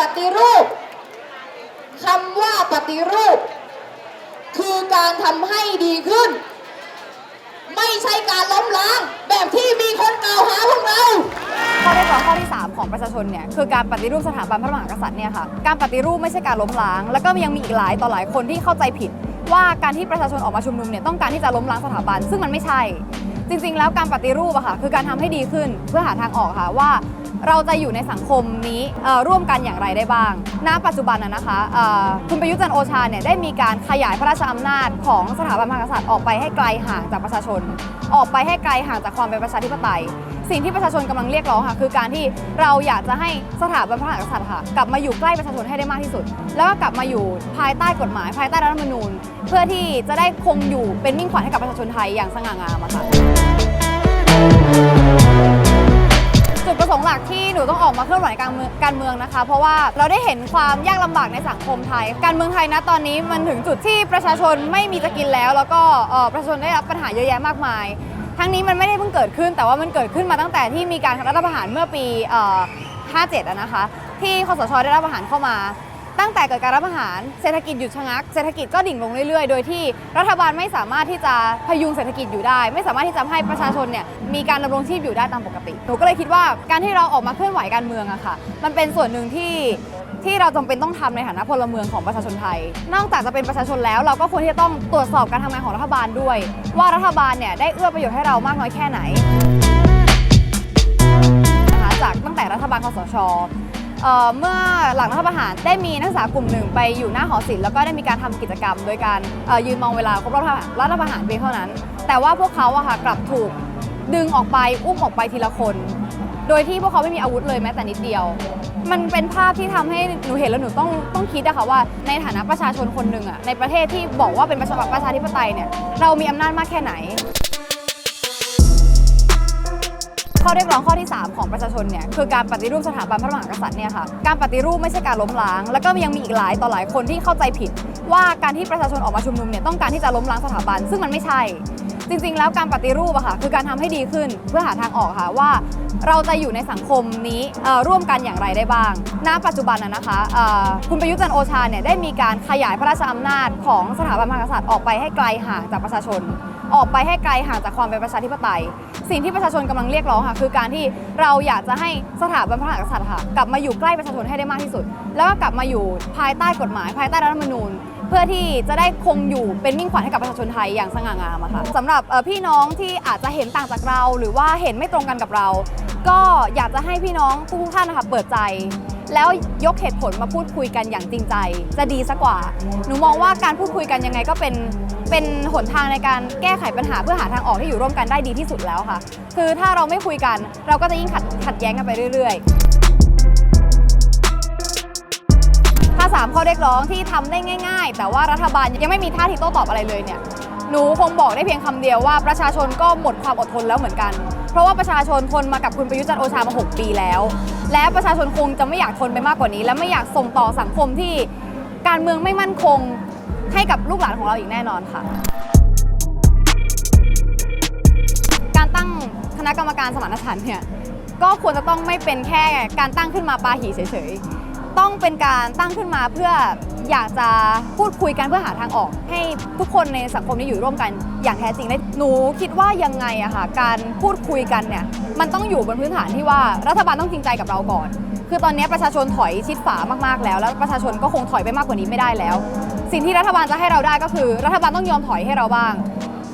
ปฏิรูปคำว่าปฏิรูป คือการทำให้ดีขึ้น ไม่ใช่การล้มล้าง แบบที่มีคนกล่าวหาพวกเราข้อเรียกร้องข้อที่ 3 ของประชาชนเนี่ยคือการปฏิรูปสถาบันพระมหากษัตริย์เนี่ยค่ะการปฏิรูปไม่ใช่การล้มล้าง แล้วก็ยังมีอีกหลายต่อหลายคนที่เข้าใจผิด ว่าการที่ประชาชนออกมาชุมนุมเนี่ยต้องการที่จะล้มล้างสถาบัน ซึ่งมันไม่ใช่ จริงๆ แล้วการปฏิรูปอะค่ะคือการทำให้ดีขึ้นเพื่อหาทางออกค่ะว่า เราจะอยู่ในสังคมนี้ร่วมกันอย่างไรได้บ้าง ณ ปัจจุบันนะคะคุณประยุทธ์จันโอชาเนี่ยได้มีการขยายพระราชอำนาจของสถาบันพระมหากษัตริย์ออกไปให้ไกลห่างจากประชาชน ออกไปให้ไกลห่างจากความเป็นประชาธิปไตย สิ่งที่ประชาชนกำลังเรียกร้องค่ะ คือการที่เราอยากจะให้สถาบันพระมหากษัตริย์ค่ะกลับมาอยู่ใกล้ประชาชนให้ได้มากที่สุด แล้วก็กลับมาอยู่ภายใต้กฎหมาย ภายใต้รัฐธรรมนูญ เพื่อที่จะได้คงอยู่เป็นมิ่งขวัญให้กับประชาชนไทยอย่างสง่างามอะค่ะ จุดประสงค์หลักที่หนูต้องออกมาเคลื่อนไหวการเมืองการเมืองนะคะ เพราะว่าเราได้เห็นความยากลำบากในสังคมไทย การเมืองไทยนะตอนนี้มันถึงจุดที่ประชาชนไม่มีจะกินแล้ว แล้วก็ประชาชนได้รับปัญหาเยอะแยะมากมายทั้งนี้มันไม่ได้เพิ่งเกิดขึ้น แต่ว่ามันเกิดขึ้นมาตั้งแต่ที่มีการรัฐประหารเมื่อปี 57 นะคะ ที่คสชได้รับประหารเข้ามา ตั้งแต่เกิดการรัฐประหารเศรษฐกิจหยุดชะงักเศรษฐกิจก็ดิ่งลงเรื่อยๆ โดยที่รัฐบาลไม่สามารถที่จะพยุงเศรษฐกิจอยู่ได้ ไม่สามารถที่จะให้ประชาชนเนี่ยมีการดำรงชีพอยู่ได้ตามปกติหนูก็เลยคิดว่าการที่เราออกมาเคลื่อนไหวการเมืองอะค่ะ มันเป็นส่วนหนึ่งที่ที่เราจำเป็นต้องทำในฐานะพลเมืองของประชาชนไทย นอกจากจะเป็นประชาชนแล้ว เราก็ควรที่จะต้องตรวจสอบการทำงานของรัฐบาลด้วย ว่ารัฐบาลเนี่ยได้เอื้อประโยชน์ให้เรามากน้อยแค่ไหนนะคะจากตั้งแต่รัฐบาลคอสช เมื่อหลังรัฐประหารได้มีนักศึกษากลุ่มหนึ่งไปอยู่หน้าหอศิลป์แล้วก็ได้มีการทำกิจกรรม โดยการยืนมองเวลาครบรอบรัฐประหารเพียงเท่านั้น แต่ว่าพวกเขาอะค่ะกลับถูกดึงออกไปอุ้มออกไปทีละคน โดยที่พวกเขาไม่มีอาวุธเลยแม้แต่นิดเดียว มันเป็นภาพที่ทำให้หนูเห็นแล้วหนูต้องต้องคิดอะค่ะว่าในฐานะประชาชนคนหนึ่งอะในประเทศที่บอกว่าเป็นประชาประชาธิปไตยเนี่ยเรามีอำนาจมากแค่ไหน ข้อเรียกร้องข้อที่ 3 ของประชาชนเนี่ยคือการปฏิรูปสถาบันพระมหากษัตริย์เนี่ยค่ะการปฏิรูปไม่ใช่การล้มล้าง แล้วก็ยังมีอีกหลายต่อหลายคนที่เข้าใจผิด ว่าการที่ประชาชนออกมาชุมนุมเนี่ยต้องการที่จะล้มล้างสถาบัน ซึ่งมันไม่ใช่ จริง ๆ แล้วการปฏิรูปอะค่ะคือการทำให้ดีขึ้นเพื่อหาทางออกค่ะว่า เราจะอยู่ในสังคมนี้ร่วมกันอย่างไรได้บ้างณปัจจุบันนะนะคะคุณประยุทธ์จันโอชาเนี่ยได้มีการขยายพระราชอำนาจของสถาบันพระมหากษัตริย์ออกไปให้ไกลห่างจากประชาชน ออกไปให้ไกลห่างจากความเป็นประชาธิปไตย สิ่งที่ประชาชนกำลังเรียกร้องค่ะ คือการที่เราอยากจะให้สถาบันพระมหากษัตริย์ค่ะกลับมาอยู่ใกล้ประชาชนให้ได้มากที่สุด แล้วก็กลับมาอยู่ภายใต้กฎหมาย ภายใต้รัฐธรรมนูญ เพื่อที่จะได้คงอยู่เป็นมิ่งขวัญให้กับประชาชนไทยอย่างสง่างามอะค่ะสำหรับพี่น้องที่อาจจะเห็นต่างจากเรา หรือว่าเห็นไม่ตรงกันกับเรา ก็อยากจะให้พี่น้องทุกท่านนะคะเปิดใจ แล้วยกเหตุผลมาพูดคุยกันอย่างจริงใจ จะดีสักกว่า หนูมองว่าการพูดคุยกันยังไงก็เป็นเป็นหนทางในการแก้ไขปัญหาเพื่อหาทางออกที่อยู่ร่วมกันได้ดีที่สุดแล้วค่ะ คือถ้าเราไม่คุยกันเราก็จะยิ่งขัดขัดแย้งกันไปเรื่อย ๆ ถ้าสามข้อเรียกร้องที่ทำได้ง่าย ๆ แต่ว่ารัฐบาลยังไม่มีท่าทีโต้ตอบอะไรเลยเนี่ย หนูคงบอกได้เพียงคำเดียวว่าประชาชนก็หมดความอดทนแล้วเหมือนกัน เพราะว่าประชาชนทนมากับคุณประยุทธ์จันทร์โอชามา 6 ปีแล้ว และประชาชนคงจะไม่อยากทนไปมากกว่านี้ และไม่อยากส่งต่อสังคมที่การเมืองไม่มั่นคงให้กับลูกหลานของเราอีกแน่นอนค่ะ การตั้งคณะกรรมการสมานฉันท์เนี่ยก็ควรจะต้องไม่เป็นแค่การตั้งขึ้นมาปาหีเฉยๆ ต้องเป็นการตั้งขึ้นมาเพื่อ อยากจะพูดคุยกันเพื่อหาทางออก ให้ทุกคนในสังคมนี้อยู่ร่วมกันอย่างแท้จริงได้หนูคิดว่ายังไงอะค่ะการพูดคุยกันเนี่ยมันต้องอยู่บนพื้นฐานที่ว่ารัฐบาลต้องจริงใจกับเราก่อน คือตอนนี้ประชาชนถอยชิดฝามากๆแล้ว แล้วประชาชนก็คงถอยไปมากกว่านี้ไม่ได้แล้ว สิ่งที่รัฐบาลจะให้เราได้ก็คือ รัฐบาลต้องยอมถอยให้เราบ้าง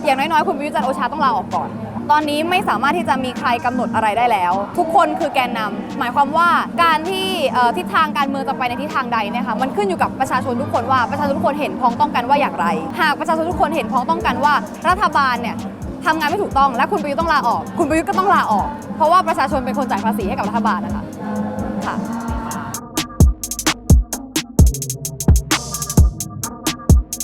อย่างน้อยๆคุณประยุทธ์จันทร์โอชาต้องลาออกก่อน ตอนนี้ไม่สามารถที่จะมีใครกำหนดอะไรได้แล้ว ทุกคนคือแกนนำหมายความว่าการที่ทิศทางการเมืองจะไปในทิศทางใดเนี่ยค่ะมันขึ้นอยู่กับประชาชนทุกคนว่าประชาชนทุกคนเห็นพ้องต้องกันว่าอย่างไร หากประชาชนทุกคนเห็นพ้องต้องกันว่า รัฐบาลเนี่ยทำงานไม่ถูกต้องและคุณประยุทธ์ต้องลาออก คุณประยุทธ์ก็ต้องลาออก เพราะว่าประชาชนเป็นคนจ่ายภาษีให้กับรัฐบาลนะคะค่ะ